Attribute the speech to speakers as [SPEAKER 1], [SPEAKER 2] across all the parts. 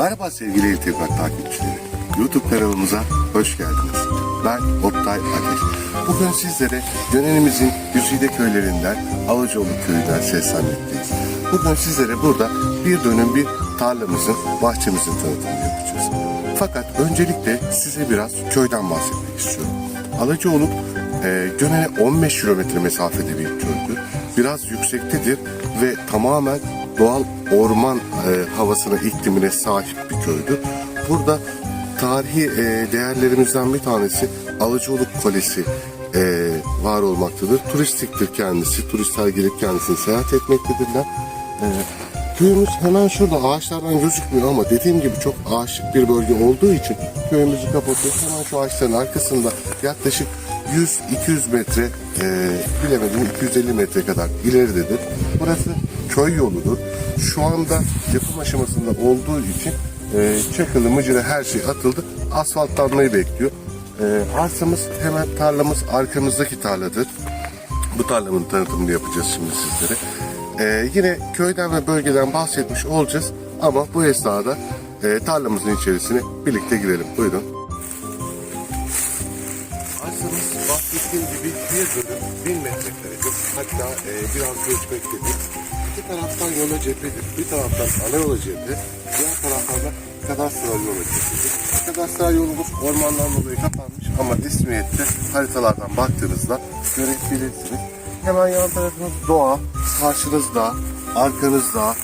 [SPEAKER 1] Merhaba sevgili İltifat takipçileri. YouTube kanalımıza hoş geldiniz. Ben Oktay Ateş. Bugün sizlere Gönenimizin Güzide köylerinden Alıcıoğlu köyünden seslenmekteyiz. Bugün sizlere burada bir dönüm bir tarlamızın, bahçemizin tanıtımını yapacağız. Fakat öncelikle size biraz köyden bahsetmek istiyorum. Alıcıoğlu e, Gönen'e 15 kilometre mesafede bir köydür. Biraz yüksektedir ve tamamen doğal orman e, havasına, iklimine sahip bir köydür. Burada tarihi e, değerlerimizden bir tanesi Alıcıoğlu Kalesi e, var olmaktadır. Turistiktir kendisi. Turistler gelip kendisini seyahat etmektedirler. E, köyümüz hemen şurada ağaçlardan gözükmüyor ama dediğim gibi çok ağaçlık bir bölge olduğu için köyümüzü kapatıyoruz. Hemen şu ağaçların arkasında yaklaşık 100-200 metre e, bilemedim 250 metre kadar ileridedir. Burası köy yoludur. Şu anda yapım aşamasında olduğu için e, çakılı, mıcırı her şey atıldı. Asfaltlanmayı bekliyor. E, arsamız hemen tarlamız arkamızdaki tarladır. Bu tarlamın tanıtımını yapacağız şimdi sizlere. E, yine köyden ve bölgeden bahsetmiş olacağız. Ama bu esnada e, tarlamızın içerisine birlikte girelim. Buyurun. Bahsettiğim gibi bir bölüm bin metrekaredir. Hatta e, biraz göçmektedir. İki taraftan yola cephedir. Bir taraftan ana yola cephe, diğer taraftan da kadastral yola cephedir. Kadastral yolumuz ormandan dolayı kapanmış ama resmiyette haritalardan baktığınızda görebilirsiniz. Hemen yan tarafınız doğa, karşınızda, arkanızda,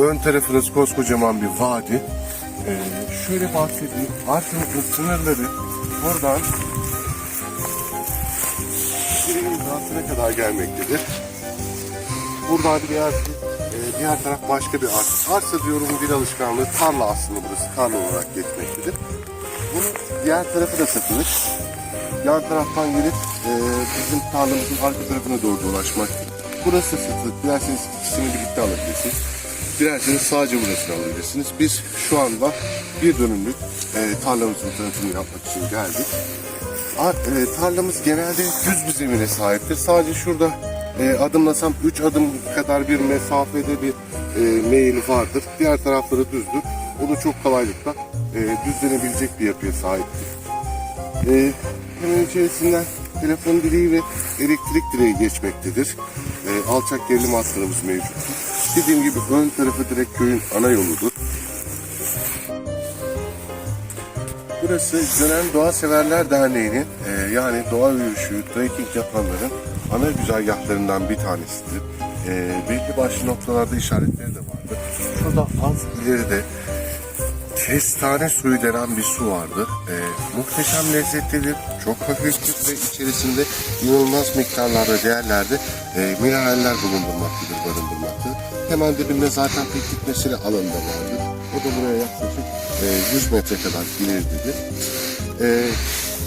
[SPEAKER 1] ön tarafınız koskocaman bir vadi. Ee, şöyle bahsedeyim. Arkamızın sınırları buradan Hizasına kadar gelmektedir. Buradan diğer, e, diğer taraf başka bir arsa. Arsa diyorum bir alışkanlığı tarla aslında burası tarla olarak geçmektedir. Bunun diğer tarafı da satılır. Yan taraftan gelip e, bizim tarlamızın arka tarafına doğru dolaşmaktadır. Burası satılık. Dilerseniz ikisini birlikte alabilirsiniz. Dilerseniz sadece burasını alabilirsiniz. Biz şu anda bir dönümlük e, tarlamızın tanıtımını yapmak için geldik. E, tarlamız genelde düz bir zemine sahiptir. Sadece şurada e, adımlasam 3 adım kadar bir mesafede bir e, meyil vardır. Diğer tarafları düzdür. O da çok kolaylıkla e, düzlenebilecek bir yapıya sahiptir. E, hemen içerisinden telefon direği ve elektrik direği geçmektedir. E, alçak gerilim hatlarımız mevcuttur. Dediğim gibi ön tarafı direkt köyün ana yoludur. Burası Gönen Doğa Severler Derneği'nin e, yani doğa yürüyüşü, trekking yapanların ana güzergahlarından bir tanesidir. E, belli başlı noktalarda işaretleri de vardır. Şurada az ileride kestane suyu denen bir su vardır. E, muhteşem lezzetlidir, çok hafiftir ve içerisinde inanılmaz miktarlarda değerlerde e, mineraller bulundurmaktadır, barındırmaktadır. Hemen dibinde zaten piknik mesele alanı da vardır. O da buraya yaklaşık e, 100 metre kadar ileridedir. E,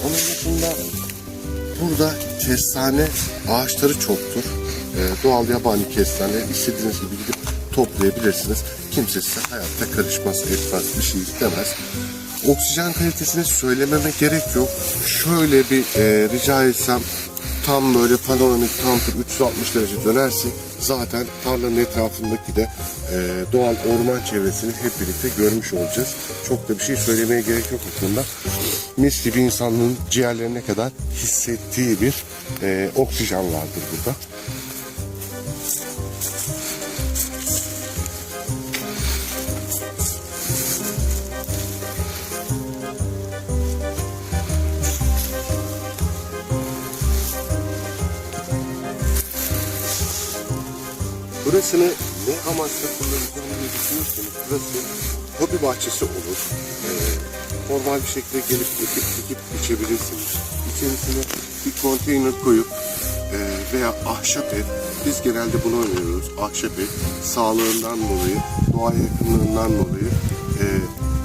[SPEAKER 1] onun dışında burada kestane ağaçları çoktur. E, doğal yabani kestane istediğiniz gibi gidip toplayabilirsiniz. Kimse size hayatta karışmaz, etmez, bir şey istemez. Oksijen kalitesini söylememe gerek yok. Şöyle bir e, rica etsem tam böyle panoramik tam tur 360 derece dönersin. Zaten tarlanın etrafındaki de e, doğal orman çevresini hep birlikte görmüş olacağız. Çok da bir şey söylemeye gerek yok konuda. Mis gibi insanlığın ciğerlerine kadar hissettiği bir e, oksijen vardır burada. Burasını ne amaçla kullanacağını düşünürseniz burası hobi bahçesi olur. Ee, normal bir şekilde gelip ekip dikip içebilirsiniz. İçerisine bir konteyner koyup e, veya ahşap ev. Biz genelde bunu öneriyoruz. Ahşap ev sağlığından dolayı, doğa yakınlığından dolayı e,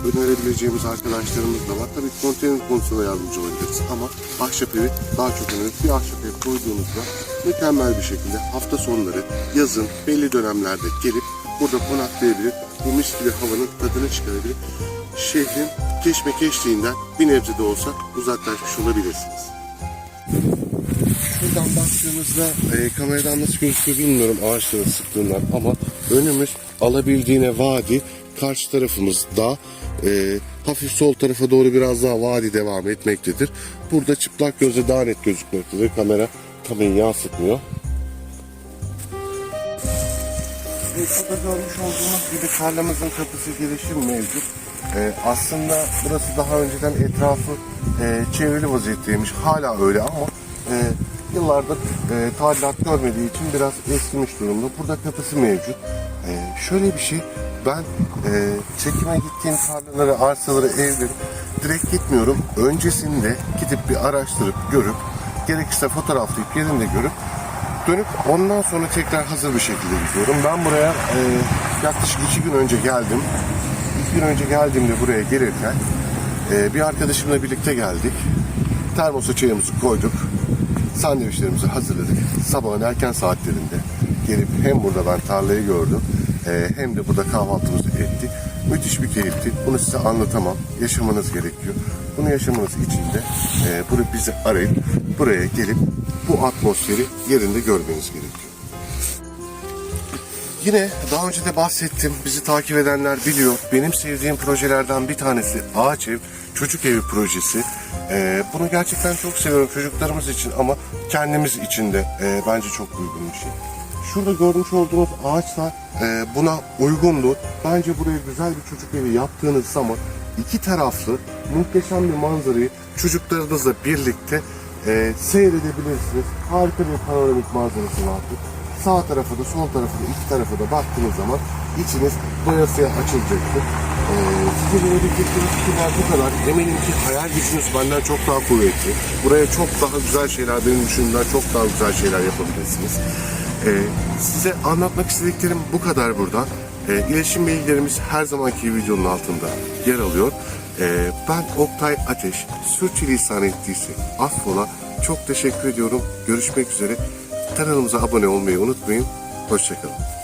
[SPEAKER 1] önerebileceğimiz arkadaşlarımız da var. Tabii konteyner konusunda yardımcı olabiliriz ama ahşap evi daha çok önemli. Bir ahşap ev koyduğunuzda mükemmel bir şekilde hafta sonları, yazın belli dönemlerde gelip burada konaklayabilir. Bu mis gibi havanın tadını çıkarabilir. Şehrin keşmekeşliğinden bir nebze de olsa uzaklaşmış olabilirsiniz. Şuradan baktığımızda e, kameradan nasıl gözüküyor bilmiyorum ağaçların sıklığından ama önümüz alabildiğine vadi karşı tarafımız dağ. E, hafif sol tarafa doğru biraz daha vadi devam etmektedir. Burada çıplak gözle daha net gözükmektedir. Kamera tam iyi yansıtmıyor. Evet, burada görmüş olduğunuz gibi tarlamızın kapısı girişim mevcut. Ee, aslında burası daha önceden etrafı e, çevrili vaziyetteymiş. Hala öyle ama e, yıllardır e, tadilat görmediği için biraz eskimiş durumda. Burada kapısı mevcut. E, şöyle bir şey, ben e, çekime gittiğim tarlaları, arsaları, evleri direkt gitmiyorum. Öncesinde gidip bir araştırıp, görüp, gerekirse fotoğraflayıp yerinde görüp dönüp ondan sonra tekrar hazır bir şekilde gidiyorum. Ben buraya e, yaklaşık iki gün önce geldim. İki gün önce geldiğimde buraya gelirken e, bir arkadaşımla birlikte geldik. Termosa çayımızı koyduk. Sandviçlerimizi hazırladık. Sabahın erken saatlerinde gelip hem burada ben tarlayı gördüm e, hem de burada kahvaltımızı ettik. Müthiş bir keyifti. Bunu size anlatamam. Yaşamanız gerekiyor. Bunu yaşamanız için de e, bunu bizi arayıp buraya gelip bu atmosferi yerinde görmeniz gerekiyor. Yine daha önce de bahsettim. Bizi takip edenler biliyor. Benim sevdiğim projelerden bir tanesi Ağaç Ev Çocuk Evi projesi. Ee, bunu gerçekten çok seviyorum çocuklarımız için ama kendimiz için de e, bence çok uygun bir şey. Şurada görmüş olduğunuz ağaçlar e, buna uygundu. Bence buraya güzel bir çocuk evi yaptığınız zaman iki taraflı muhteşem bir manzarayı çocuklarınızla birlikte e, seyredebilirsiniz. Harika bir panoramik manzarası vardır. Sağ tarafa da sol tarafa da iki tarafa da baktığınız zaman içiniz doyasıya açılacaktır. Ee, size verebilecekleri fikirler bu kadar. Eminim ki hayal gücünüz benden çok daha kuvvetli. Buraya çok daha güzel şeyler, benim düşündüğümden çok daha güzel şeyler yapabilirsiniz. Ee, size anlatmak istediklerim bu kadar burada. Ee, iletişim bilgilerimiz her zamanki videonun altında yer alıyor. Ee, ben Oktay Ateş. Sürçülisan ettiyse affola. Çok teşekkür ediyorum. Görüşmek üzere. Kanalımıza abone olmayı unutmayın. Hoşçakalın.